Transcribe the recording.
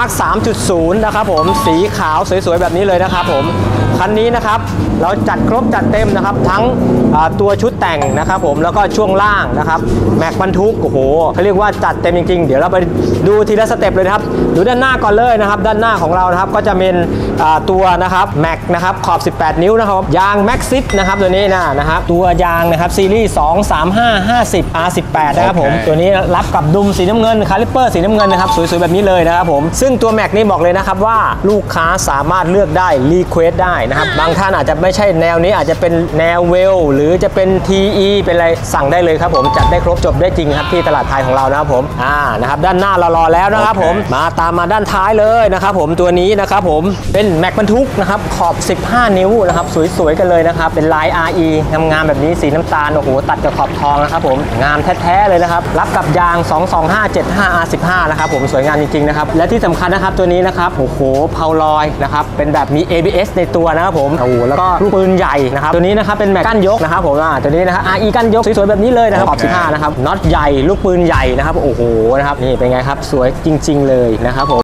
ร์ค3.0 นะครับผมสีขาวสวยๆ แบบนี้เลยนะครับผมคันนี้นะครับเราจัดครบจัดเต็มนะครับ ทั้งอ่าตัวชุดแต่งนะครับผมแล้วก็ช่วงล่างนะครับแม็กบรรทุกโอ้โหเขาเรียกว่าจัดเต็มจริงๆ เดี๋ยวเราไปดูทีละสเต็ปเลยนะครับดูด้านหน้าก่อนเลยนะครับ ด้านหน้าของเรานะครับก็จะเป็นอ่าตัวนะครับแม็กนะครับขอบ 18 นิ้วนะครับยางแม็กซิสนะครับตัวนี้นะนะครับตัวยางนะครับซีรีส์2 3 5 50 R18 นะครับผมโอเคตัวนี้รับกับดุมสีน้ำเงินคาลิปเปอร์สีน้ำเงินนะครับสวยๆแบบนี้เลยนะครับผมซึ่งตัวแม็กนี่บอกเลยนะครับว่าลูกค้าสามารถเลือกได้รีเควสได้นะครับ บางท่านอาจจะไม่ใช่แนวนี้อาจจะเป็นแนวเวล หรือจะเป็น TE เป็นอะไรสั่งได้เลยครับผมจัดได้ครบจบได้จริงครับที่ตลาดไทยของเรานะครับผมอ่านะครับด้านหน้าเรารอแล้วนะครับผมมาตามมาด้านท้ายเลยนะครับผมตัวนี้นะครับผมเป็นแม็กบรรทุกนะครับขอบ 15 นิ้วนะครับสวยๆกันเลยนะครับเป็นลาย RE งามๆแบบนี้สีน้ำตาลโอ้โหตัดกับขอบทองนะครับผมงามแท้ๆเลยนะครับรับกับยาง 22575 R15 นะครับผมสวยงามจริงๆนะครับและที่สำคัญนะครับตัวนี้นะครับโอ้โหเพาลอยนะครับเป็นแบบมี ABS ในตัวนะครับผมโอ้โหแล้วก็ลูกปืนใหญ่นะครับตัวนี้นะครับเป็นแม็กกั้นยกนะครับผมอ่าตัวนี้นะครับ RE กั้นยกสวยๆแบบนี้เลยนะครับขอบ15นะครับน็อตใหญ่ลูกปืนใหญ่นะครับโอ้โหนะครับนี่เป็นไงครับสวยจริง ๆ เลยนะครับผม